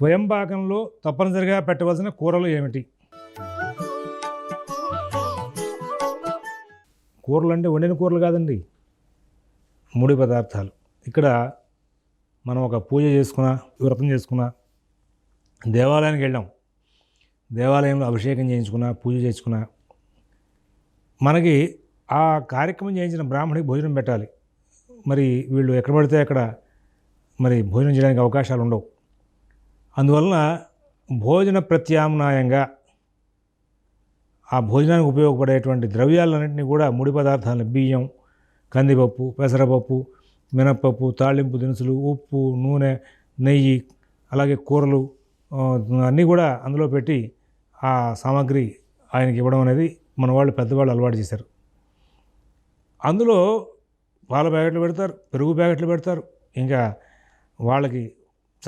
స్వయం పాకంలో తప్పనిసరిగా పెట్టవలసిన కూరలు ఏమిటి? కూరలు అంటే వండిన కూరలు కాదండి. ముడి పదార్థాలు. ఇక్కడ మనం ఒక పూజ చేసుకున్నా వ్రతం చేసుకున్నా దేవాలయానికి వెళ్ళాం. దేవాలయంలో అభిషేకం చేయించుకున్నా పూజ చేసుకున్నా. మనకి ఆ కార్యక్రమం చేయించిన బ్రాహ్మణికి భోజనం పెట్టాలి. మరి వీళ్ళు ఎక్కడ పడితే అక్కడ మరి భోజనం చేయడానికి అవకాశాలు ఉండవు. అందువలన భోజన ప్రత్యామ్నాయంగా ఆ భోజనానికి ఉపయోగపడేటువంటి ద్రవ్యాలన్నింటినీ కూడా ముడి పదార్థాలను బియ్యం కందిపప్పు పెసరపప్పు మినప్పప్పు తాళింపు దినుసులు ఉప్పు నూనె నెయ్యి అలాగే కూరలు అన్నీ కూడా అందులో పెట్టి ఆ సామాగ్రి ఆయనకి ఇవ్వడం అనేది మన వాళ్ళు పెద్దవాళ్ళు అలవాటు చేశారు. అందులో పాల ప్యాకెట్లు పెడతారు పెరుగు ప్యాకెట్లు పెడతారు ఇంకా వాళ్ళకి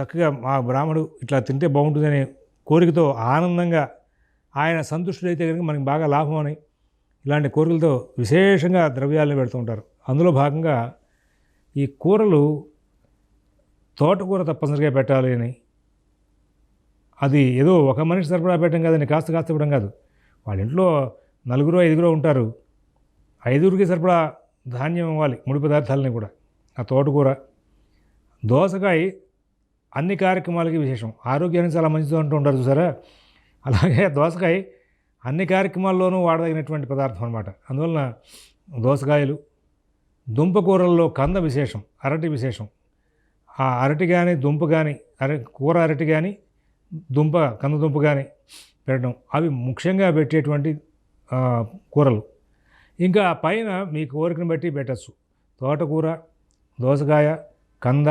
చక్కగా మా బ్రాహ్మడు ఇట్లా తింటే బాగుంటుందనే కోరికతో ఆనందంగా ఆయన సంతుష్టుడైతే కనుక మనకి బాగా లాభం అని ఇలాంటి కోరికలతో విశేషంగా ద్రవ్యాలను పెడుతూ ఉంటారు. అందులో భాగంగా ఈ కూరలు తోటకూర తప్పనిసరిగా పెట్టాలి అని. అది ఏదో ఒక మనిషి సరఫరా పెట్టడం కాదని కాస్త కాస్త ఇవ్వడం కాదు. వాళ్ళ ఇంట్లో నలుగురు ఐదుగురు ఉంటారు. ఐదుగురికి సరిపడా ధాన్యం ఇవ్వాలి ముడి పదార్థాలని కూడా. ఆ తోటకూర దోసకాయ అన్ని కార్యక్రమాలకి విశేషం. ఆరోగ్యానికి చాలా మంచిది అంటూ ఉంటారు చూసారా? అలాగే దోసకాయ అన్ని కార్యక్రమాల్లోనూ వాడదగినటువంటి పదార్థం అనమాట అందువలన దోసకాయలు దుంపకూరల్లో కంద విశేషం అరటి విశేషం. ఆ అరటి కానీ దుంప కానీ అర కూర అరటి కానీ దుంప కంద దుంప కానీ పెట్టడం. అవి ముఖ్యంగా పెట్టేటువంటి కూరలు. ఇంకా పైన మీ కోరికను బట్టి పెట్టచ్చు. తోటకూర దోసకాయ కంద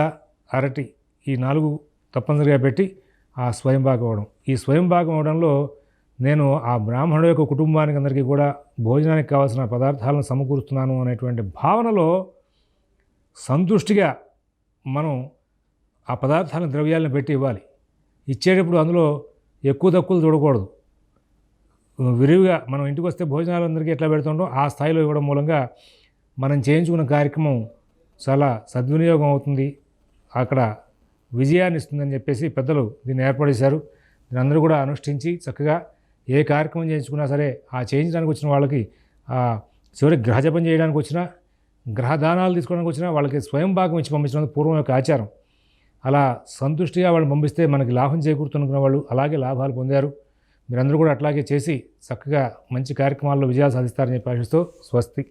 అరటి ఈ నాలుగు తప్పనిసరిగా పెట్టి ఆ స్వయం భాగం అవ్వడం ఈ స్వయం భాగం అవడంలో నేను ఆ బ్రాహ్మణుడు యొక్క కుటుంబానికి అందరికీ కూడా భోజనానికి కావాల్సిన పదార్థాలను సమకూరుస్తున్నాను అనేటువంటి భావనలో సంతుష్టిగా మనం ఆ పదార్థాలను ద్రవ్యాలను పెట్టి ఇవ్వాలి. ఇచ్చేటప్పుడు అందులో ఎక్కువ తక్కువలు చూడకూడదు. విరివిగా మనం ఇంటికి వస్తే భోజనాలు అందరికీ ఎట్లా పెడుతుండో ఆ స్థాయిలో ఇవ్వడం మూలంగా మనం చేయించుకున్న కార్యక్రమం చాలా సద్వినియోగం అవుతుంది. అక్కడ విజయాన్ని ఇస్తుందని చెప్పేసి పెద్దలు దీన్ని ఏర్పడేశారు దీన్ని అందరూ కూడా అనుష్ఠించి చక్కగా ఏ కార్యక్రమం చేయించుకున్నా సరే ఆ చేయించడానికి వచ్చిన వాళ్ళకి చివరి గ్రహజపం చేయడానికి వచ్చినా గ్రహదానాలు తీసుకోవడానికి వచ్చినా వాళ్ళకి స్వయం భాగం ఇచ్చి పంపించడం పూర్వం యొక్క ఆచారం. అలా సంతుష్టిగా వాళ్ళు పంపిస్తే మనకి లాభం చేకూరుతున్న వాళ్ళు అలాగే లాభాలు పొందారు. మీరందరూ కూడా అట్లాగే చేసి చక్కగా మంచి కార్యక్రమాల్లో విజయాలు సాధిస్తారని చెప్పి ఆశిస్తూ స్వస్తి.